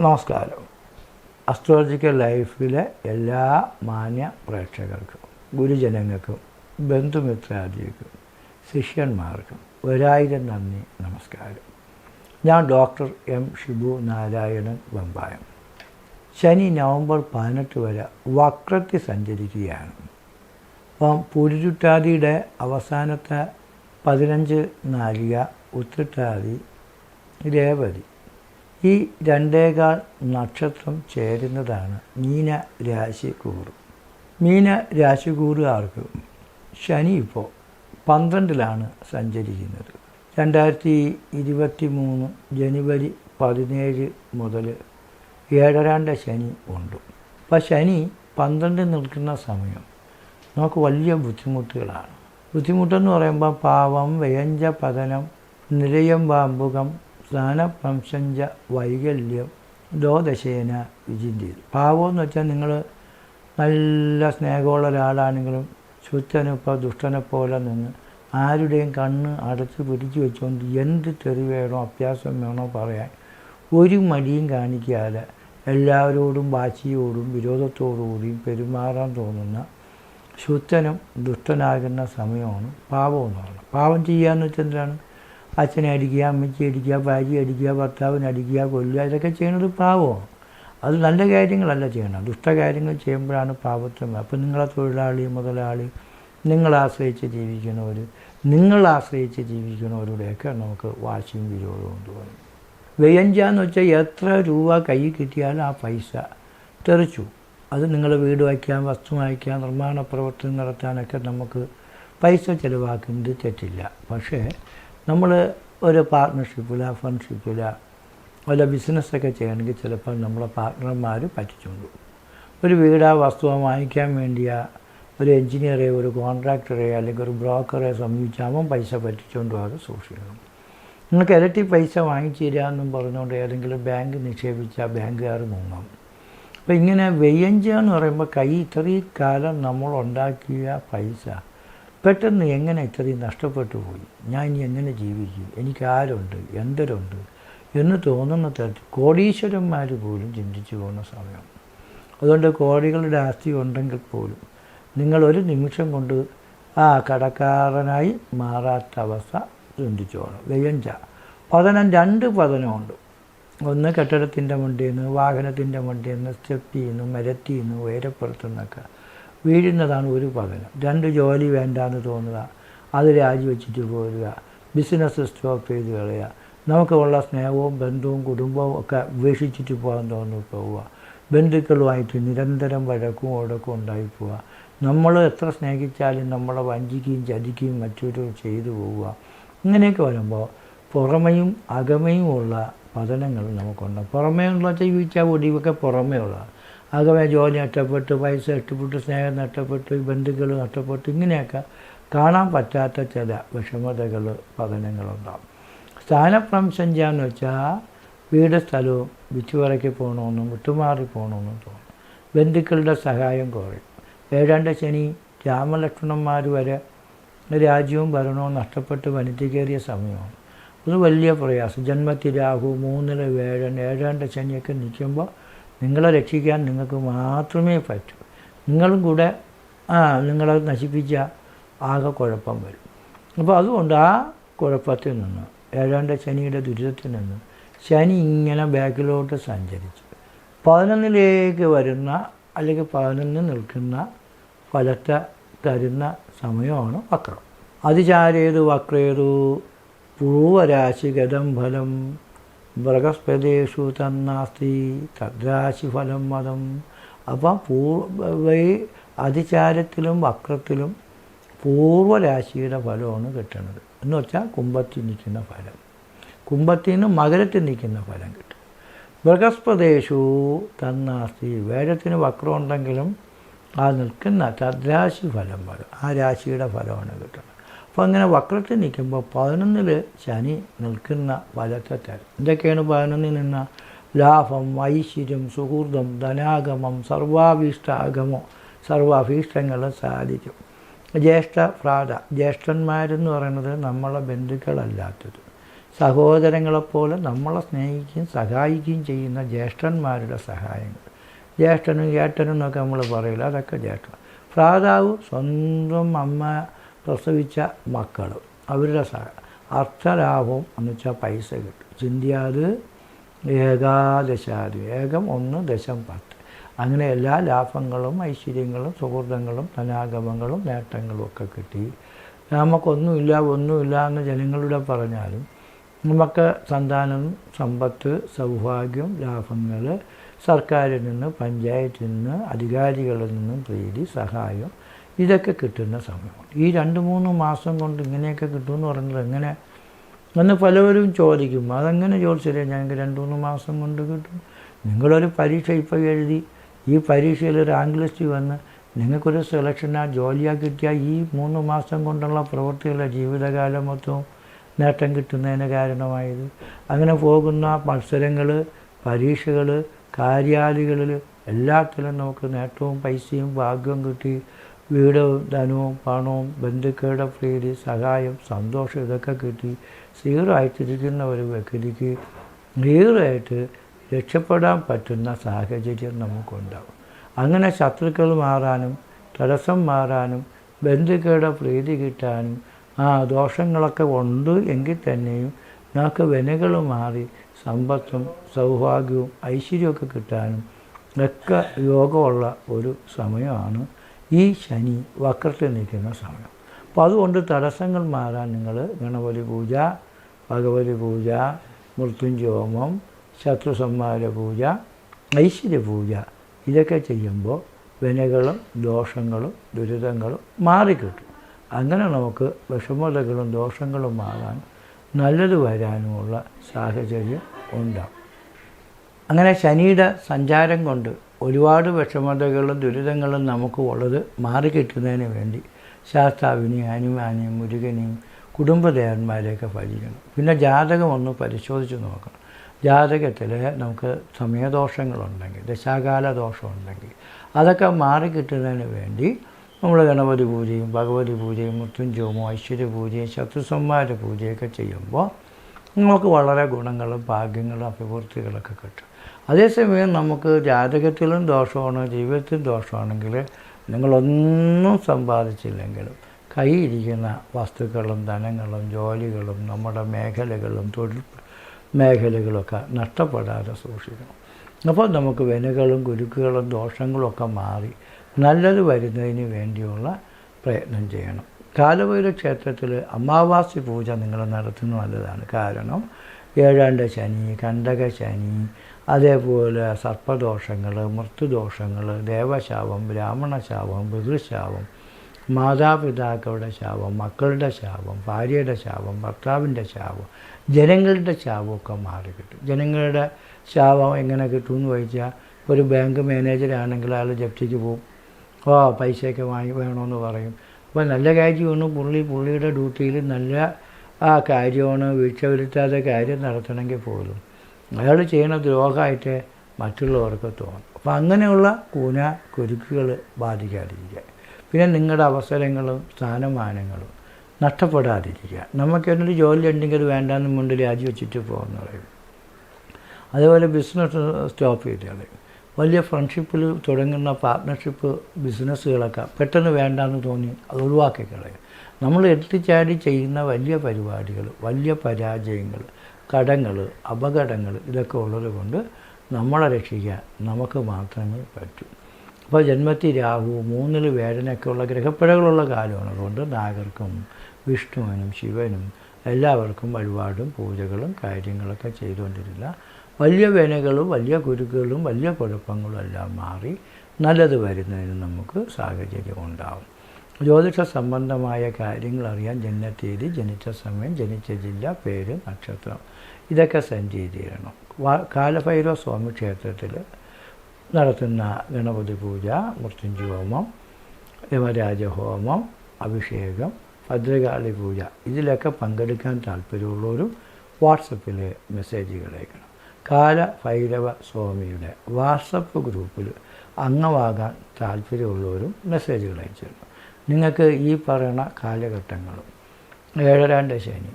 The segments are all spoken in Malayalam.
നമസ്കാരം. അസ്ട്രോളജിക്കൽ ലൈഫിലെ എല്ലാ മാന്യ പ്രേക്ഷകർക്കും ഗുരുജനങ്ങൾക്കും ബന്ധുമിത്രാദികൾക്കും ശിഷ്യന്മാർക്കും ഒരായിരം നന്ദി നമസ്കാരം. ഞാൻ ഡോക്ടർ എം ഷിബു നാരായണൻ വമ്പായം. ശനി നവംബർ പതിനെട്ട് വരെ വക്രത്തിൽ സഞ്ചരിക്കുകയാണ്. അപ്പം പുരുരുട്ടാതിയുടെ അവസാനത്തെ പതിനഞ്ച് നാഴിക ഉത്രട്ടാതി രേവതി ഈ രണ്ടേകാൽ നക്ഷത്രം ചേരുന്നതാണ് മീന രാശിക്കൂറ് മീന രാശിക്കൂറുകാർക്ക് ശനി ഇപ്പോൾ പന്ത്രണ്ടിലാണ് സഞ്ചരിക്കുന്നത്. രണ്ടായിരത്തി ഇരുപത്തി മൂന്ന് ജനുവരി പതിനേഴ് മുതൽ ഏഴരാണ്ട ശനി ഉണ്ട്. അപ്പോൾ ശനി പന്ത്രണ്ട് നിൽക്കുന്ന സമയം നമുക്ക് വലിയ ബുദ്ധിമുട്ടുകളാണ്. ബുദ്ധിമുട്ടെന്ന് പറയുമ്പോൾ പാവം വ്യയഞ്ച പതനം നിലയം വാമ്പുകം സ്ഥാനപ്രംശഞ്ച വൈകല്യം ദോദശേന വിചിന്തിയത് ഭാവം എന്ന് വെച്ചാൽ നിങ്ങൾ നല്ല സ്നേഹമുള്ള ഒരാളാണെങ്കിലും ശുദ്ധനെ ദുഷ്ടനെപ്പോലെ ദുഷ്ടനെ പോലെ നിന്ന് ആരുടെയും കണ്ണ് അടച്ച് പിടിച്ചു വെച്ചുകൊണ്ട് എന്ത് തെറി വേണോ അഭ്യാസം വേണോ പറയാൻ ഒരു മടിയും കാണിക്കാതെ എല്ലാവരോടും വാശിയോടും വിരോധത്തോടുകൂടിയും പെരുമാറാൻ തോന്നുന്ന ശുദ്ധനും ദുഷ്ടനാകുന്ന സമയമാണ് പാപം എന്ന് പറയുന്നത്. പാപം ചെയ്യാന്ന് വെച്ചാൽ അച്ഛനെ അടിക്കുക അമ്മച്ചി അടിക്കുക ഭാര്യ അടിക്കുക ഭർത്താവിനെ അടിക്കുക കൊല്ലുക ഇതൊക്കെ ചെയ്യുന്നത് പാവോ. അത് നല്ല കാര്യങ്ങളല്ല ചെയ്യണം. ദുഷ്ടകാര്യങ്ങൾ ചെയ്യുമ്പോഴാണ് പാപത്വം. അപ്പം നിങ്ങളെ തൊഴിലാളി മുതലാളി നിങ്ങളാശ്രയിച്ച് ജീവിക്കുന്നവർ നിങ്ങളാശ്രയിച്ച് ജീവിക്കുന്നവരുടെയൊക്കെ നമുക്ക് വാശിയും വിരോധവും തോന്നും വ്യയഞ്ചാന്ന് വെച്ചാൽ എത്ര രൂപ കൈ കിട്ടിയാലും ആ പൈസ തെറിച്ചു. അത് നിങ്ങൾ വീട് വയ്ക്കാൻ വസ്തു വായിക്കാൻ നിർമ്മാണ പ്രവർത്തനം നടത്താനൊക്കെ നമുക്ക് പൈസ ചിലവാക്കുന്നത് തെറ്റില്ല. പക്ഷേ നമ്മൾ ഒരു പാർട്ട്ണർഷിപ്പില ഫ്രണ്ട്ഷിപ്പില വല്ല ബിസിനസ്സൊക്കെ ചെയ്യണമെങ്കിൽ ചിലപ്പോൾ നമ്മളെ പാർട്ട്ണർമാർ പറ്റിച്ചുകൊണ്ടു ഒരു വീടാ വസ്തുവോ വാങ്ങിക്കാൻ വേണ്ടിയാ ഒരു എഞ്ചിനീയറെ ഒരു കോൺട്രാക്ടറെ അല്ലെങ്കിൽ ഒരു ബ്രോക്കറെ സമീപിച്ചാകുമ്പം പൈസ പറ്റിച്ചുകൊണ്ട് അത് സൂക്ഷിക്കണം. നിങ്ങൾക്ക് ഇരട്ടി പൈസ വാങ്ങിച്ചു തരാമെന്നും പറഞ്ഞുകൊണ്ട് ഏതെങ്കിലും ബാങ്ക് നിക്ഷേപിച്ചാൽ ബാങ്കുകാർ മുങ്ങും. അപ്പോൾ ഇങ്ങനെ വെയ്യഞ്ചെന്ന് പറയുമ്പോൾ കൈ ഇത്രയും കാലം നമ്മൾ ഉണ്ടാക്കിയ പൈസ പെട്ടെന്ന് എങ്ങനെ ഇത്രയും നഷ്ടപ്പെട്ടു പോയി? ഞാൻ ഇനി എങ്ങനെ ജീവിക്കും? എനിക്ക് ആരുണ്ട്? എന്തരുണ്ട്? എന്ന് തോന്നുന്ന തരത്തിൽ കോടീശ്വരന്മാർ പോലും ചിന്തിച്ചു പോകുന്ന സമയം. അതുകൊണ്ട് കോടികളുടെ ആസ്തി ഉണ്ടെങ്കിൽ പോലും നിങ്ങളൊരു നിമിഷം കൊണ്ട് ആ കടക്കാരനായി മാറാത്ത അവസ്ഥ ചിന്തിച്ചോണം വ്യയഞ്ച പതനം രണ്ട് പതനമുണ്ട് ഒന്ന് കെട്ടിടത്തിന്റെ മുണ്ടിൽ നിന്ന് വാഹനത്തിന്റെ മുണ്ടിൽ നിന്ന് സ്റ്റെപ്പിൽ നിന്ന് മരത്തിൽ നിന്ന് ഉയരപ്പുറത്തു നിന്നൊക്കെ വീഴുന്നതാണ് ഒരു പതനം രണ്ട് ജോലി വേണ്ടാന്ന് തോന്നുക അത് രാജിവെച്ചിട്ട് പോരുക ബിസിനസ് സ്റ്റോപ്പ് ചെയ്ത് കളയുക നമുക്കുള്ള സ്നേഹവും ബന്ധവും കുടുംബവും ഒക്കെ ഉപേക്ഷിച്ചിട്ട് പോകാൻ തോന്നി പോവുക. ബന്ധുക്കളുമായിട്ട് നിരന്തരം വഴക്കും ഉടക്കും ഉണ്ടായിപ്പോവുക നമ്മൾ എത്ര സ്നേഹിച്ചാലും നമ്മളെ വഞ്ചിക്കുകയും ചതിക്കുകയും മറ്റൊരു ചെയ്തു പോവുക. ഇങ്ങനെയൊക്കെ വരുമ്പോൾ പുറമെയും അകമയുമുള്ള പതനങ്ങൾ നമുക്കുണ്ട്. പുറമേ ഉള്ള വെച്ചാൽ ഒടിവൊക്കെ പുറമേ ഉള്ള അകമേ ജോലി നഷ്ടപ്പെട്ട് പൈസ നഷ്ടപ്പെട്ട് സ്നേഹം നഷ്ടപ്പെട്ട് ബന്ധുക്കൾ നഷ്ടപ്പെട്ട് ഇങ്ങനെയൊക്കെ കാണാൻ പറ്റാത്ത ചില വിഷമതകൾ പതനങ്ങളുണ്ടാവും. സ്ഥാനപ്രംശഞ്ച എന്ന് വെച്ചാൽ വീട് സ്ഥലവും വിറ്റുപറയ്ക്ക് പോകണമെന്നും വിട്ടുമാറി പോകണമെന്നും തോന്നും. ബന്ധുക്കളുടെ സഹായം കുറയും. ഏഴാണ്ട് ശനി രാമലക്ഷ്മണന്മാർ വരെ രാജ്യവും ഭരണവും നഷ്ടപ്പെട്ട് വനിതകേറിയ സമയമാണ്. അത് വലിയ പ്രയാസം. ജന്മത്തിൽ രാഹു മൂന്നിൽ വേഴൻ ഏഴാണ്ട് ശനിയൊക്കെ നിൽക്കുമ്പോൾ നിങ്ങളെ രക്ഷിക്കാൻ നിങ്ങൾക്ക് മാത്രമേ പറ്റൂ. നിങ്ങളും കൂടെ ആ നിങ്ങളെ നശിപ്പിച്ച ആകെ കുഴപ്പം വരും. അപ്പോൾ അതുകൊണ്ട് ആ കുഴപ്പത്തിൽ നിന്ന് ഏഴാണ്ട് ശനിയുടെ ദുരിതത്തിൽ നിന്ന് ശനി ഇങ്ങനെ ബാക്കിലോട്ട് സഞ്ചരിച്ചു. പതിനൊന്നിലേക്ക് വരുന്ന അല്ലെങ്കിൽ പതിനൊന്ന് നിൽക്കുന്ന ഫലത്തെ തരുന്ന സമയമാണ് വക്രം. അതിചാരേതു വക്രേതു പൂർവരാശിഗതം ഫലം മൃഗസ്പതേഷു തന്നാസ്തി തദ്രാശിഫലം മതം അപ്പോൾ പൂർവ അതിചാരത്തിലും വക്രത്തിലും പൂർവരാശിയുടെ ഫലമാണ് കിട്ടുന്നത് എന്ന് വെച്ചാൽ കുംഭത്തിൽ നിൽക്കുന്ന ഫലം. കുംഭത്തിൽ നിന്ന് മകരത്തിൽ നിൽക്കുന്ന ഫലം കിട്ടും. ബൃഹസ്പതേഷു തന്നാസ്തി വേദത്തിന് വക്രം ഉണ്ടെങ്കിലും ആ നിൽക്കുന്ന തദ്രാശി ഫലം വരും ആ രാശിയുടെ ഫലമാണ് കിട്ടുന്നത് അപ്പോൾ അങ്ങനെ വക്രത്തിൽ നിൽക്കുമ്പോൾ പതിനൊന്നിൽ ശനി നിൽക്കുന്ന വലത്തെ എന്തൊക്കെയാണ് പതിനൊന്നിൽ നിന്ന? ലാഭം ഐശ്വര്യം സുഹൃതം ധനാഗമം സർവാഭീഷ്ടാഗമോ സർവാഭീഷ്ടങ്ങൾ സാധിക്കും. ജ്യേഷ്ഠ ഭ്രാത ജ്യേഷ്ഠന്മാരെന്ന് പറയുന്നത് നമ്മളെ ബന്ധുക്കളല്ലാത്തത്. സഹോദരങ്ങളെപ്പോലെ നമ്മളെ സ്നേഹിക്കുകയും സഹായിക്കുകയും ചെയ്യുന്ന ജ്യേഷ്ഠന്മാരുടെ സഹായങ്ങൾ. ജ്യേഷ്ഠനും ഏട്ടനും എന്നൊക്കെ നമ്മൾ പറയില്ല? അതൊക്കെ ജ്യേഷ്ഠൻ ഭ്രാതാവ് സ്വന്തം അമ്മ പ്രസവിച്ച മക്കൾ അവരുടെ അർത്ഥലാഭം എന്ന് വെച്ചാൽ പൈസ കിട്ടും. ചിന്തിയാത് ഏകാദശാദി ഏകം ഒന്ന് ദശം പത്ത്. അങ്ങനെ എല്ലാ ലാഭങ്ങളും ഐശ്വര്യങ്ങളും സുഹൃതങ്ങളും ധനാഗമങ്ങളും നേട്ടങ്ങളും ഒക്കെ കിട്ടി. നമുക്കൊന്നുമില്ല ഒന്നുമില്ല എന്ന് ജനങ്ങളുടെ പറഞ്ഞാലും നമുക്ക് സന്താനം സമ്പത്ത് സൗഭാഗ്യം ലാഭങ്ങൾ സർക്കാരിൽ നിന്ന് പഞ്ചായത്തിൽ നിന്ന് അധികാരികളിൽ നിന്നും പ്രീതി സഹായം ഇതൊക്കെ കിട്ടുന്ന സമയമാണ് ഈ രണ്ട് മൂന്ന് മാസം കൊണ്ട് ഇങ്ങനെയൊക്കെ കിട്ടുമെന്ന് പറഞ്ഞത് എങ്ങനെ? എന്ന് പലവരും ചോദിക്കും അതെങ്ങനെ ചോദിച്ചില്ലേ ഞങ്ങൾക്ക് രണ്ട് മൂന്ന് മാസം കൊണ്ട് കിട്ടും. നിങ്ങളൊരു പരീക്ഷ ഇപ്പോൾ എഴുതി ഈ പരീക്ഷയിൽ റാങ്ക് ലിസ്റ്റ് വന്ന് നിങ്ങൾക്കൊരു സെലക്ഷനാ ജോലിയാ കിട്ടിയാൽ ഈ മൂന്ന് മാസം കൊണ്ടുള്ള പ്രവൃത്തികളുടെ ജീവിതകാലം മൊത്തവും നേട്ടം കിട്ടുന്നതിന് കാരണമായത്. അങ്ങനെ പോകുന്ന മത്സരങ്ങൾ പരീക്ഷകൾ കാര്യാലികളിൽ എല്ലാത്തിലും നമുക്ക് നേട്ടവും പൈസയും ഭാഗ്യവും കിട്ടി. വീടും ധനവും പണവും ബന്ധുക്കളുടെ പ്രീതി സഹായം സന്തോഷം ഇതൊക്കെ കിട്ടി. സീറോ ആയിട്ടിരിക്കുന്ന ഒരു വ്യക്തിക്ക് ക്ലിയറായിട്ട് രക്ഷപ്പെടാൻ പറ്റുന്ന സാഹചര്യം നമുക്കുണ്ടാവും. അങ്ങനെ ശത്രുക്കൾ മാറാനും തടസ്സം മാറാനും ബന്ധുക്കളുടെ പ്രീതി കിട്ടാനും ആ ദോഷങ്ങളൊക്കെ ഉണ്ട് എങ്കിൽ തന്നെയും നമുക്ക് വെനുകൾ മാറി സമ്പത്തും സൗഭാഗ്യവും ഐശ്വര്യമൊക്കെ കിട്ടാനും ഒക്കെ യോഗമുള്ള ഒരു സമയമാണ് ഈ ശനി വക്രത്തിൽ നിൽക്കുന്ന സമയം. അപ്പോൾ അതുകൊണ്ട് തടസ്സങ്ങൾ മാറാൻ നിങ്ങൾ ഗണപതി പൂജ ഭഗവതി പൂജ മൃത്യുഞ്ജോമം ശത്രു സംഹാര പൂജ ഐശ്വര്യ പൂജ ഇതൊക്കെ ചെയ്യുമ്പോൾ വിനകളും ദോഷങ്ങളും ദുരിതങ്ങളും മാറിക്കിട്ടും. അങ്ങനെ നമുക്ക് വിഷമതകളും ദോഷങ്ങളും മാറാൻ നല്ലത് വരാനുമുള്ള സാഹചര്യം ഉണ്ടാവും. അങ്ങനെ ശനിയുടെ സഞ്ചാരം കൊണ്ട് ഒരുപാട് വിഷമതകളും ദുരിതങ്ങളും നമുക്ക് ഉള്ളത് മാറിക്കിട്ടുന്നതിന് വേണ്ടി ശാസ്താവിനെയും ഹനുമാനെയും മുരുകനെയും കുടുംബദേവന്മാരെയൊക്കെ ഭജിക്കണം. പിന്നെ ജാതകം ഒന്ന് പരിശോധിച്ച് നോക്കണം. ജാതകത്തിൽ നമുക്ക് സമയദോഷങ്ങളുണ്ടെങ്കിൽ ദശാകാല ദോഷമുണ്ടെങ്കിൽ അതൊക്കെ മാറിക്കിട്ടുന്നതിന് വേണ്ടി നമ്മൾ ഗണപതി പൂജയും ഭഗവതി പൂജയും മൃത്യുഞ്ജയവും ഐശ്വര്യ പൂജയും ശത്രുസംഹാര പൂജയൊക്കെ ചെയ്യുമ്പോൾ നമുക്ക് വളരെ ഗുണങ്ങളും ഭാഗ്യങ്ങളും അഭിവൃദ്ധികളൊക്കെ കിട്ടും. അതേസമയം നമുക്ക് ജാതകത്തിലും ദോഷമാണ് ജീവിതത്തിലും ദോഷമാണെങ്കിൽ നിങ്ങളൊന്നും സമ്പാദിച്ചില്ലെങ്കിലും കൈയിരിക്കുന്ന വസ്തുക്കളും ധനങ്ങളും ജോലികളും നമ്മുടെ മേഖലകളും തൊഴിൽ മേഖലകളൊക്കെ നഷ്ടപ്പെടാതെ സൂക്ഷിക്കണം. അപ്പോൾ നമുക്ക് വെനുകളും ഗുരുക്കുകളും ദോഷങ്ങളൊക്കെ മാറി നല്ലത് വരുന്നതിന് വേണ്ടിയുള്ള പ്രയത്നം ചെയ്യണം. കാലഭൈരവ ക്ഷേത്രത്തിൽ അമാവാസി പൂജ നിങ്ങൾ നടത്തുന്നത് നല്ലതാണ്. കാരണം ഏഴാണ്ട ശനി കണ്ടക ശനി അതേപോലെ സർപ്പദോഷങ്ങൾ മൃത്യുദോഷങ്ങൾ ദേവശാപം ബ്രാഹ്മണശാപം പിതൃശാപം മാതാപിതാക്കളുടെ ശാപം മക്കളുടെ ശാപം ഭാര്യയുടെ ശാപം ഭർത്താവിന്റെ ശാപം ജനങ്ങളുടെ ശാപമൊക്കെ മാറി കിട്ടും. ജനങ്ങളുടെ ശാപം എങ്ങനെ കിട്ടുമെന്ന് ചോദിച്ചാൽ ഒരു ബാങ്ക് മാനേജറാണെങ്കിൽ അയാൾ ജപ്തിക്ക് പോകും ഓ പൈസയൊക്കെ വാങ്ങി വേണമെന്ന് പറയും. അപ്പോൾ നല്ല കാര്യമാണ് പുള്ളി പുള്ളിയുടെ ഡ്യൂട്ടിയിൽ നല്ല ആ കാര്യമാണ് വീഴ്ച വരുത്താതെ കാര്യം നടത്തണമെങ്കിൽ പോലും. അയാൾ ചെയ്യുന്ന ദ്രോഹമായിട്ട് മറ്റുള്ളവർക്ക് തോന്നും. അപ്പം അങ്ങനെയുള്ള കൂന കുരുക്കുകൾ ബാധിക്കാതിരിക്കുക. പിന്നെ നിങ്ങളുടെ അവസരങ്ങളും സ്ഥാനമാനങ്ങളും നഷ്ടപ്പെടാതിരിക്കുക. നമുക്കെന്നൊരു ജോലി ഉണ്ടെങ്കിൽ വേണ്ടാന്ന് മുണ്ട് രാജിവെച്ചിട്ട് പോകുന്ന പറയും അതേപോലെ ബിസിനസ് സ്റ്റോപ്പ് ചെയ്ത് കളയും വലിയ ഫ്രണ്ട്ഷിപ്പിൽ തുടങ്ങുന്ന പാർട്ട്ണർഷിപ്പ് ബിസിനസ്സുകളൊക്കെ പെട്ടെന്ന് വേണ്ടാന്ന് തോന്നി അത് ഒഴിവാക്കി കളയും നമ്മൾ എത്തിച്ചാടി ചെയ്യുന്ന വലിയ പരിപാടികൾ വലിയ പരാജയങ്ങൾ കടങ്ങൾ അപകടങ്ങൾ ഇതൊക്കെ ഉള്ളത് കൊണ്ട് നമ്മളെ രക്ഷിക്കാൻ നമുക്ക് മാത്രമേ പറ്റൂ. അപ്പോൾ ജന്മത്തി രാഹു മൂന്നിൽ വേദനയൊക്കെ ഉള്ള ഗ്രഹപ്പിഴകളുള്ള കാലമാണ്. അതുകൊണ്ട് നാഗർക്കും വിഷ്ണുവിനും ശിവനും എല്ലാവർക്കും വഴിപാടും പൂജകളും കാര്യങ്ങളൊക്കെ ചെയ്തുകൊണ്ടിരില്ല വലിയ വേനകളും വലിയ കുരുക്കുകളും വലിയ കുഴപ്പങ്ങളും എല്ലാം മാറി നല്ലത് വരുന്നതിന് നമുക്ക് സാഹചര്യം ഉണ്ടാവും. ജ്യോതിഷ സംബന്ധമായ കാര്യങ്ങൾ അറിയാൻ ജനനത്തീയതി ജനിച്ച സമയം ജനിച്ച ജില്ല പേര് നക്ഷത്രം. ഇതൊക്കെ സെൻഡ് ചെയ്ത് തരണം കാലഭൈരവ സ്വാമി ക്ഷേത്രത്തിൽ നടത്തുന്ന ഗണപതി പൂജ മൃത്യുഞ്ജോമം യമരാജഹോമം അഭിഷേകം ഭദ്രകാളി പൂജ. ഇതിലൊക്കെ പങ്കെടുക്കാൻ താല്പര്യമുള്ളവരും വാട്സപ്പിൽ മെസ്സേജുകൾ അയക്കണം. കാല ഭൈരവ സ്വാമിയുടെ വാട്സപ്പ് ഗ്രൂപ്പിൽ അംഗമാകാൻ താല്പര്യമുള്ളവരും മെസ്സേജുകൾ അയച്ചിരുന്നു. നിങ്ങൾക്ക് ഈ പറയുന്ന കാലഘട്ടങ്ങൾ ഏഴരാണ്ട് ശനി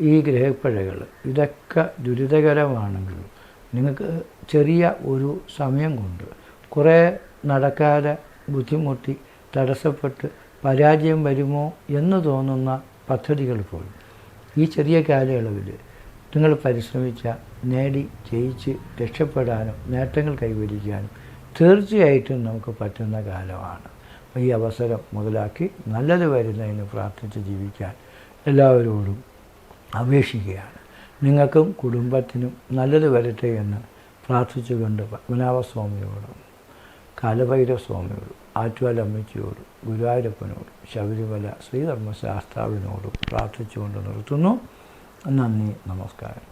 ഈ ഗ്രഹപ്പിഴകൾ ഇതൊക്കെ ദുരിതകരമാണെങ്കിലും നിങ്ങൾക്ക് ചെറിയ ഒരു സമയം കൊണ്ട് കുറേ നടക്കാതെ ബുദ്ധിമുട്ടി തടസ്സപ്പെട്ട് പരാജയം വരുമോ എന്ന് തോന്നുന്ന പദ്ധതികൾ പോലും ഈ ചെറിയ കാലയളവിൽ നിങ്ങൾ പരിശ്രമിച്ച നേടി ജയിച്ച് രക്ഷപ്പെടാനും നേട്ടങ്ങൾ കൈവരിക്കാനും തീർച്ചയായിട്ടും നമുക്ക് പറ്റുന്ന കാലമാണ്. ഈ അവസരം മുതലാക്കി നല്ലത് വരുന്നതിന് പ്രാർത്ഥിച്ച് ജീവിക്കാൻ എല്ലാവരോടും അപേക്ഷിക്കുകയാണ്. നിങ്ങൾക്കും കുടുംബത്തിനും നല്ലത് വരട്ടെ എന്ന് പ്രാർത്ഥിച്ചുകൊണ്ട് പത്മനാഭസ്വാമിയോടും കാലഭൈരവ സ്വാമിയോടും ആറ്റുവാല അമ്മച്ചിയോടും ഗുരുവായൂരപ്പനോടും ശബരിമല ശ്രീധർമ്മശാസ്താവിനോടും പ്രാർത്ഥിച്ചുകൊണ്ട് നിർത്തുന്നു. നന്ദി നമസ്കാരം.